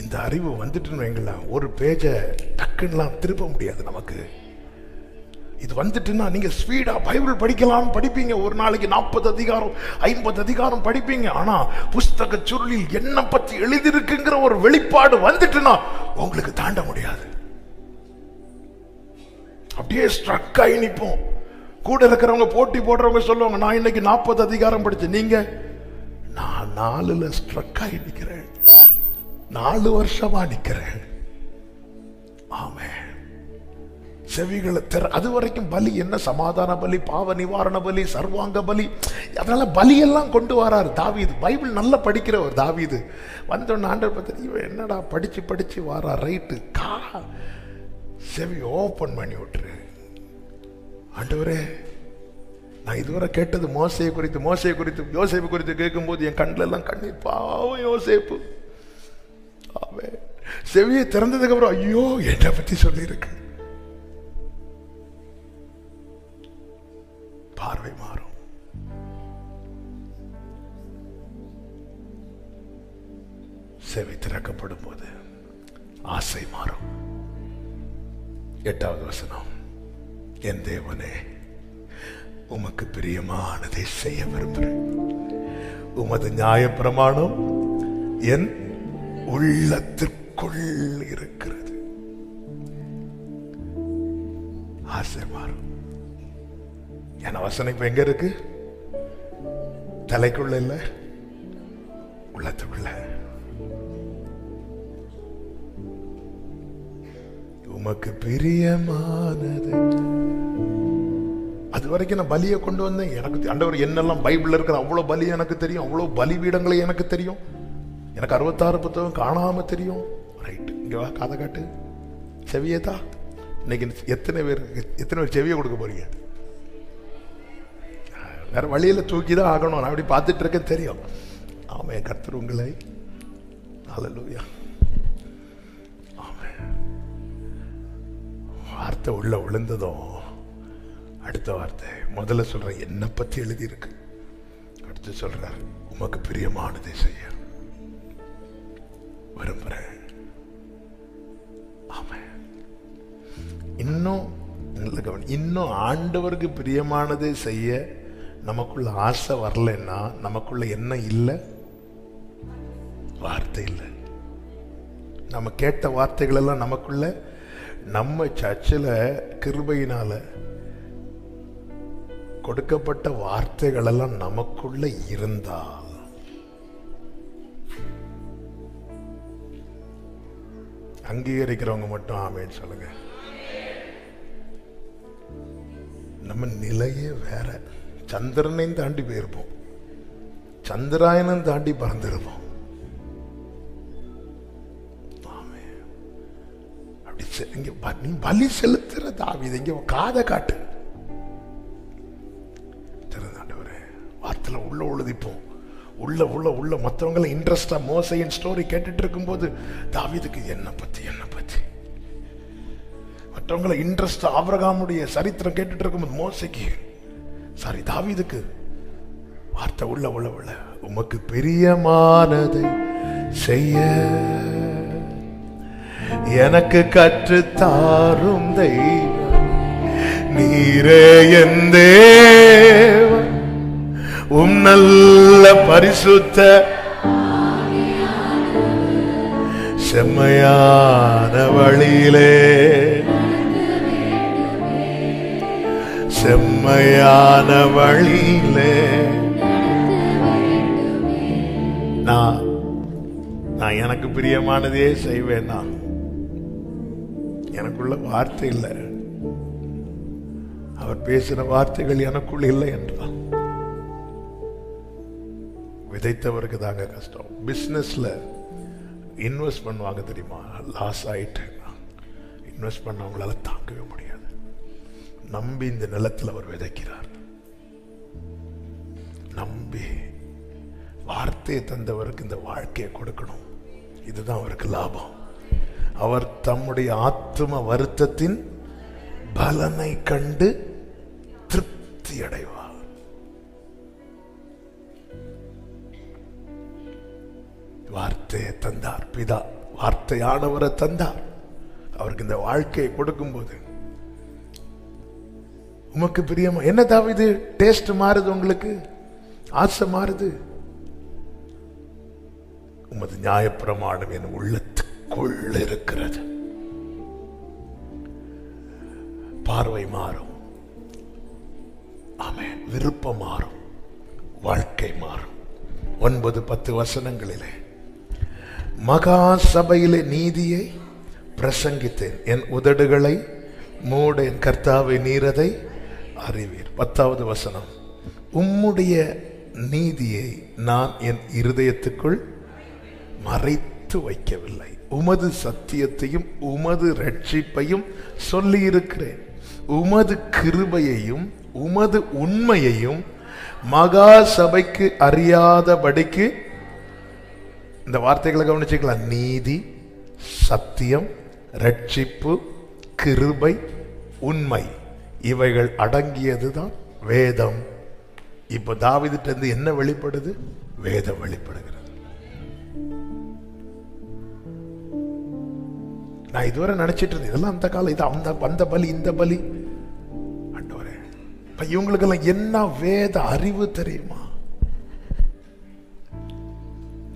இந்த அறிவு வந்துட்டுன்னு வைங்களேன் ஒரு பேஜை டக்குன்னுலாம் திருப்ப முடியாது நமக்கு. இது வந்துட்டுன்னா நீங்கள் ஸ்பீடாக பைபிள் படிக்கலாம் படிப்பீங்க. ஒரு நாளைக்கு நாற்பது அதிகாரம் ஐம்பது அதிகாரம் படிப்பீங்க. ஆனால் புஸ்தக சுருளில் என்ன பற்றி எழுதியிருக்குங்கிற ஒரு வெளிப்பாடு வந்துட்டுன்னா உங்களுக்கு தாண்ட முடியாது. அப்படியே ஸ்ட்ரக் ஆகி நிற்போம் கூட இருக்கிறவங்க போட்டி போடுறவங்க சொல்லுவாங்க நான் இன்னைக்கு நாற்பது அதிகாரம் படித்தேன் நீங்கள் நான் நாலில் ஸ்ட்ரக் ஆகி நிற்கிறேன் நாலு வருஷமா நிக்கிறேன். ஆமே செவிகளை திற அது வரைக்கும் பலி என்ன சமாதான பலி பாவ நிவாரண பலி சர்வாங்க பலி அதனால பலியெல்லாம் கொண்டு வராரு தாவீது. பைபிள் நல்லா படிக்கிறவர் தாவீது. வந்தோடனே ஆண்டர் பார்த்து இவன் என்னடா படிச்சு படிச்சு வாரா ரைட்டு கா. செவி ஓப்பன் பண்ணி விட்டுரு. ஆண்டவரே நான் இதுவரை கேட்டது மோசையை குறித்து மோசையை குறித்து யோசேப்பு குறித்து கேட்கும்போது என் கண்ணிலெல்லாம் கண்ணீர் பாவம் யோசேப்பு. ஆமே செவியை திறந்ததுக்கு அப்புறம் ஐயோ என்னை பத்தி சொல்லியிருக்கு. பார்வை மாறும். செவி திறக்கப்படும் போது ஆசை மாறும். எட்டாவது வசனம். என் தேவனே உமக்கு பிரியமானதை செய்ய விரும்புகிறேன். உமது நியாய பிரமாணம் என் உள்ளத்திற்குள் இருக்கிறது. ஆசை மாறும். என் வசனம் இப்ப எங்க இருக்கு? தலைக்குள்ள இல்ல உள்ளத்துக்குள்ள. உமக்கு பிரியமானது. அது வரைக்கும் நான் பலியை கொண்டு வந்தேன். எனக்கு தெ- ஆண்டவர் என்னெல்லாம் பைபிள்ல இருக்கிற அவ்வளவு பலி எனக்கு தெரியும் அவ்வளவு பலிபீடங்களை எனக்கு தெரியும். எனக்கு அறுபத்தாறு புத்தகம் காணாமல் தெரியும். ரைட்டு இங்கே வா காதை காட்டு. செவியேதா இன்னைக்கு எத்தனை பேர் எத்தனை பேர் செவியை கொடுக்க போறீங்க? வேற வழியில் தூக்கி தான் ஆகணும். நான் அப்படி பார்த்துட்டு இருக்க தெரியும். ஆமே கர்த்தர் உங்களை. அலலூயா ஆமே. வார்த்தை உள்ள விழுந்ததும் அடுத்த வார்த்தை முதல்ல சொல்கிறேன் என்னை பற்றி எழுதியிருக்கு. அடுத்து சொல்கிறார் உமக்கு பிரியமானதை செய்ய. விரும்புறேன் இன்னும் கவனி இன்னும் ஆண்டவருக்கு பிரியமானதை செய்ய நமக்குள்ள ஆசை வரலைன்னா நமக்குள்ள என்ன இல்லை? வார்த்தை இல்லை. நம்ம கேட்ட வார்த்தைகள் எல்லாம் நமக்குள்ள நம்ம சர்ச்சில் கிருபையினால் கொடுக்கப்பட்ட வார்த்தைகளெல்லாம் நமக்குள்ள இருந்தால் அங்கீகரிக்கிறவங்க மட்டும் ஆமேன்னு சொல்லுங்க. நம்ம நிலையே வேற. சந்திரனையும் தாண்டி போயிருப்போம். சந்திராயனும் தாண்டி பறந்திருப்போம். அப்படி இங்க நீ பலி செலுத்துற தாவித. இங்க காதை காட்டு. திறந்தாண்டவரே வார்த்தையில உள்ள உழுதிப்போம். உள்ள உள்ள உள்ள மற்றவங்கள இன்ட்ரெஸ்டாக மோசையின் ஸ்டோரி கேட்டுட்டு இருக்கும்போது தாவீதுக்கு என்ன பத்தி என்ன பத்தி? மற்றவங்கள இன்ட்ரெஸ்டாக அவரகாமுடைய சரித்திரம் கேட்டுட்டு இருக்கும்போது மோசைக்கு சாரி தாவிதுக்கு வார்த்தை உள்ள உள்ள உள்ள. உமக்கு பிரியமானதை செய்ய எனக்கு கற்று தாரும் தெய்வம். நீரே என் தேவன். உம் நல்ல பரிசுத்த செம்மையான வழியிலே. செம்மையான வழியிலே. நான் நான் எனக்கு பிரியமானதே செய்வேன் நான். எனக்குள்ள வார்த்தை இல்லை. அவர் பேசின வார்த்தைகள் எனக்குள் இல்லை என்றான். விதைத்தவருக்கு தாங்க கஷ்டம். பிஸ்னஸில் இன்வெஸ்ட் பண்ணுவாங்க தெரியுமா? லாஸ் ஆகிட்டு இன்வெஸ்ட் பண்ணவங்களால தாங்கவே முடியாது. நம்பி இந்த நிலத்தில் அவர் விதைக்கிறார். நம்பி வார்த்தையை தந்தவருக்கு இந்த வாழ்க்கையை கொடுக்கணும். இதுதான் அவருக்கு லாபம். அவர் தம்முடைய ஆத்தும வருத்தத்தின் பலனை கண்டு திருப்தி அடைவார். வார்த்தையை தந்தார். பிதா வார்த்தையானவரை தந்தார். அவருக்கு இந்த வாழ்க்கையை கொடுக்கும்போது உமக்கு பிரியமா? என்ன தாவிது? டேஸ்ட் மாறுது உங்களுக்கு? ஆசை மாறுது? உமது நியாயப்பிரமாணம் என் உள்ளத்துக்குள் இருக்கிறது. பார்வை மாறும். ஆமே விருப்பம் மாறும். வாழ்க்கை மாறும். ஒன்பது பத்து வசனங்களிலே மகா சபையிலே நீதியை பிரசங்கித்தேன். என் உதடுகளை மூட என் கர்த்தாவை நீரதை அறிவீர். பத்தாவது வசனம். உம்முடைய நீதியை நான் என் இருதயத்துக்குள் மறைத்து வைக்கவில்லை. உமது சத்தியத்தையும் உமது ரட்சிப்பையும் சொல்லியிருக்கிறேன். உமது கிருபையையும் உமது உண்மையையும் மகா சபைக்கு அறியாதபடிக்கு இந்த வார்த்தைகளை கவனிச்சுக்கலாம் நீதி சத்தியம் ரட்சிப்பு கிருபை உண்மை. இவைகள் அடங்கியது தான் வேதம். இப்போ தாவிதிட்டிருந்து என்ன வெளிப்படுது? வேதம் வெளிப்படுகிறது. நான் இதுவரை நினைச்சிட்டு இருந்தேன் இதெல்லாம் அந்த காலம் இது அந்த அந்த பலி இந்த பலி. அண்டவரே இப்போ இவங்களுக்கெல்லாம் என்ன வேத அறிவு தெரியுமா?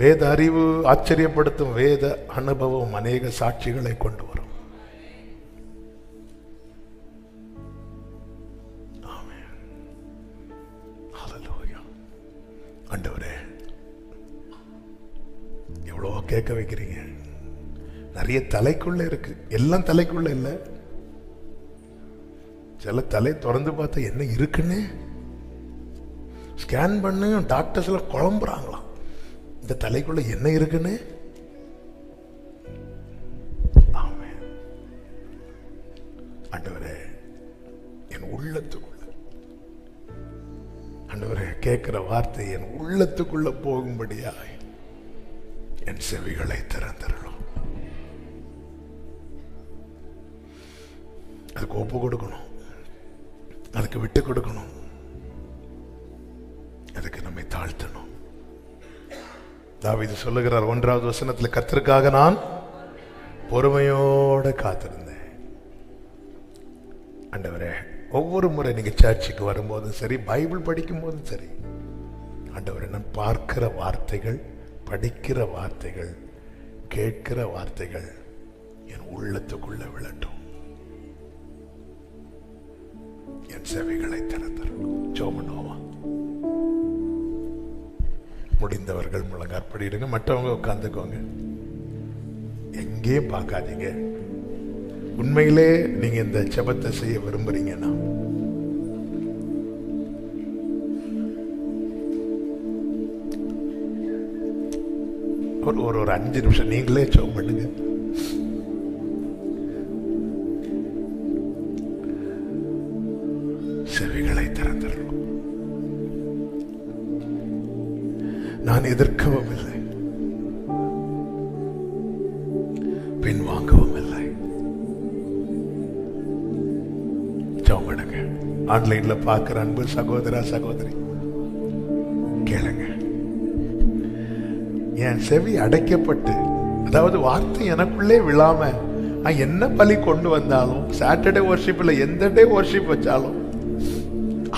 வேத அறிவு ஆச்சரியப்படுத்தும் வேத அனுபவம் அநேக சாட்சிகளை கொண்டு வரும். அண்டவரே ஆண்டவரே எவ்வளோ கேட்க வைக்கிறீங்க. நிறைய தலைக்குள்ள இருக்கு. எல்லாம் தலைக்குள்ள இல்லை. சில தலை திறந்து பார்த்தா என்ன இருக்குன்னு? ஸ்கேன் பண்ணு டாக்டர்ஸ்ல குழம்புறாங்களா குழம்புறாங்களாம். இந்த தலைக்குள்ள என்ன இருக்குன்னு? ஆமென். ஆண்டவரே என் உள்ளத்துக்குள்ள. ஆண்டவரே கேட்கிற வார்த்தை என் உள்ளத்துக்குள்ள போகும்படியாய் என் செவிகளை திறந்திரணும் அதுக்கு ஒப்பு கொடுக்கணும். அதுக்கு விட்டு கொடுக்கணும். அதுக்கு நம்மை தாழ்த்தணும். தாவிது சொல்லுகிறார் ஒன்றாவது வசனத்தில் கத்திற்காக நான் பொறுமையோட காத்திருந்தேன். ஆண்டவரே ஒவ்வொரு முறை நீங்கள் சர்ச்சுக்கு வரும்போதும் சரி பைபிள் படிக்கும் போதும் சரி ஆண்டவரே நான் பார்க்கிற வார்த்தைகள் படிக்கிற வார்த்தைகள் கேட்கிற வார்த்தைகள் என் உள்ளத்துக்குள்ள விழட்டும். என் செவிகளை திறந்தரும் ஜோமனோவா முடிந்தவர்கள் முழங்காற்படிடுங்க மற்றவங்க உட்காந்துக்கோங்க எங்கேயும் பார்க்காதீங்க. உண்மையிலே நீங்க இந்த ஜெபத்தை செய்ய விரும்புறீங்கன்னா ஒரு ஒரு ஒரு அஞ்சு நிமிஷம் நீங்களே ஜெபம் பண்ணுங்க. பின்வாங்கவும் இல்லை ஜோமடுங்க ஆன்லைன்ல பார்க்குற அன்பு சகோதரா சகோதரி கேளுங்க. என் செவி அடைக்கப்பட்டு அதாவது வார்த்தை எனக்குள்ளே விழாம நான் என்ன பலி கொண்டு வந்தாலும் சாட்டர்டே ஒர்ஷிப்பில் எந்த டே ஒர்ஷிப் வச்சாலும்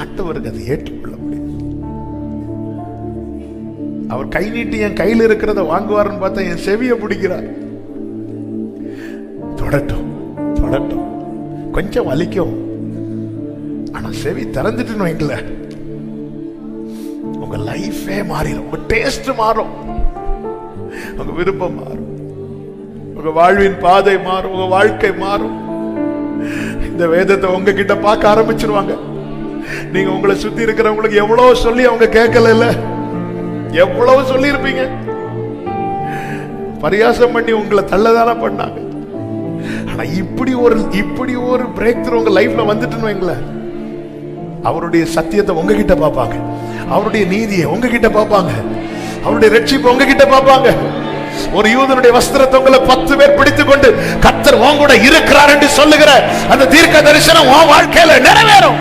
ஆண்டவருக்கு அதை ஏற்றுக்கொள்ள முடியும் அவர் கை நீட்டி என் கையில் இருக்கிறத வாங்குவாருன்னு பார்த்தா என் செவியை பிடிக்கிறார். படட்டும் படட்டும். கொஞ்சம் வலிக்கும். ஆனால் செவி திறந்துட்டுன்னு வைங்களேன். உங்க லைஃபே மாறிடும் உங்க டேஸ்ட் மாறும். உங்க விருப்பம் மாறும். உங்க வாழ்வின் பாதை மாறும். உங்க வாழ்க்கை மாறும். இந்த வேதத்தை உங்ககிட்ட பார்க்க ஆரம்பிச்சிருவாங்க. நீங்க உங்களை சுத்தி இருக்கிறவங்களுக்கு எவ்வளவு சொல்லி அவங்க கேட்கல இல்ல எவ்வளவு சொல்லி இருப்பீங்க பரியாசம் பண்ணி உங்களை தள்ளதான பண்ணாங்க? ஆனா இப்படி ஒரு இப்படி ஒரு பிரேக் த்ரூ உங்க லைஃப்ல வந்துட்டுன்னு வைங்களேன். அவருடைய சத்தியத்தை உங்ககிட்ட பார்ப்பாங்க. அவருடைய நீதியை உங்ககிட்ட பார்ப்பாங்க. அவருடைய ரட்சிப்பு உங்ககிட்ட பார்ப்பாங்க. ஒரு யூதனுடைய வஸ்திரத்தை உங்களை பத்து பேர் பிடித்துக் கொண்டு கத்தர் உன் கூட இருக்கிறார் என்று சொல்லுகிற அந்த தீர்க்க தரிசனம் உன் வாழ்க்கையில நிறைவேறும்.